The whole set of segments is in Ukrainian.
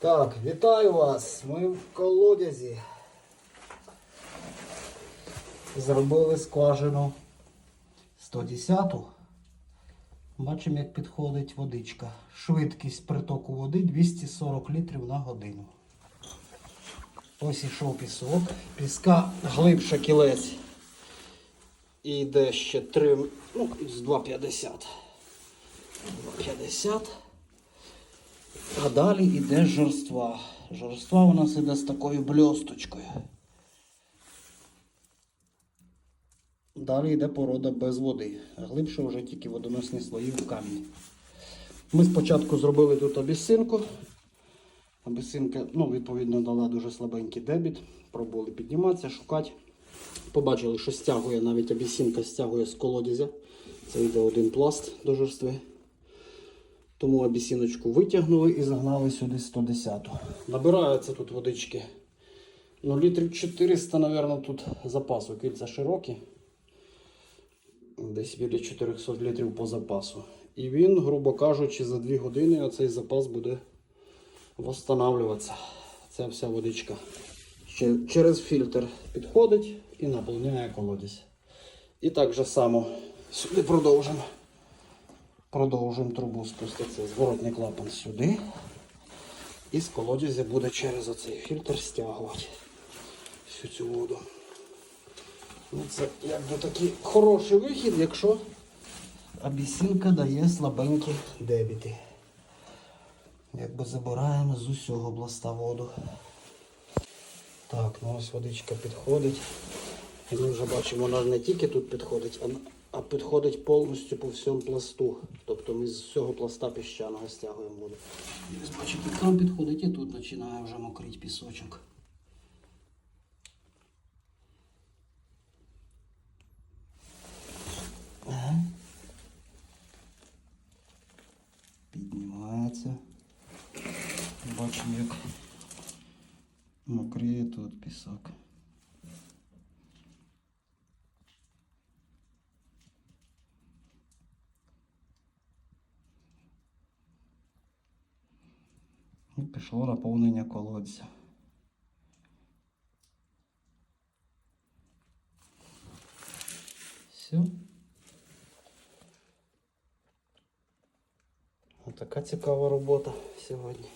Так, вітаю вас. Ми в колодязі. Зробили скважину 110-ту. Бачимо, як підходить водичка. Швидкість притоку води 240 літрів на годину. Ось ішов пісок. Піска глибше кілець. І йде ще 3, ну, з 2,50. 2,50. А далі йде жорства. Жорства у нас іде з такою бльосточкою. Далі йде порода без води. Глибше вже тільки водоносні слої в камінь. Ми спочатку зробили тут абісинку. Абісинка, ну, відповідно, дала дуже слабенький дебіт. Пробували підніматися, шукати. Побачили, що стягує, навіть абісинка стягує з колодязя. Це йде один пласт до жорстви. Тому абісіночку витягнули і загнали сюди 110-ту. Набирається тут водички. Ну, літрів 400, мабуть, тут запасу. Кільця широкі. Десь біля 400 літрів по запасу. І він, грубо кажучи, за 2 години оцей запас буде восстанавливатися. Ця вся водичка ще через фільтр підходить і наповняє колодязь. І так же само сюди продовжимо. Продовжуємо трубу спуститися. Зворотний клапан сюди. І з колодязя буде через оцей фільтр стягувати всю цю воду. Ну, це якби такий хороший вихід, якщо абісінка дає слабенькі дебіти. Якби забираємо з усього бласта воду. Так, ну ось водичка підходить. І ми вже бачимо, вона не тільки тут підходить, а, а підходить повністю по всьому пласту. Тобто ми з всього пласта піщаного стягуємо воду. Бачите, там підходить і тут починає вже мокрити пісочок. Піднімається. Бачимо, як мокріє тут пісок. І пішло наповнення колодця. Все. Така цікава робота сьогодні.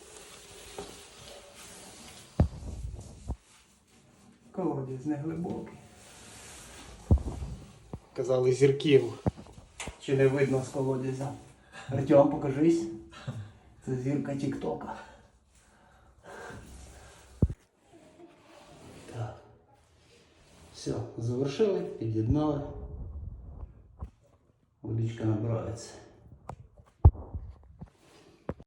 Колодязь не глибокий. Казали зірків. Чи не видно з колодязя? Артем, покажись. Це зірка Тіктока. Все, завершили, під'єднали. Водичка набирається.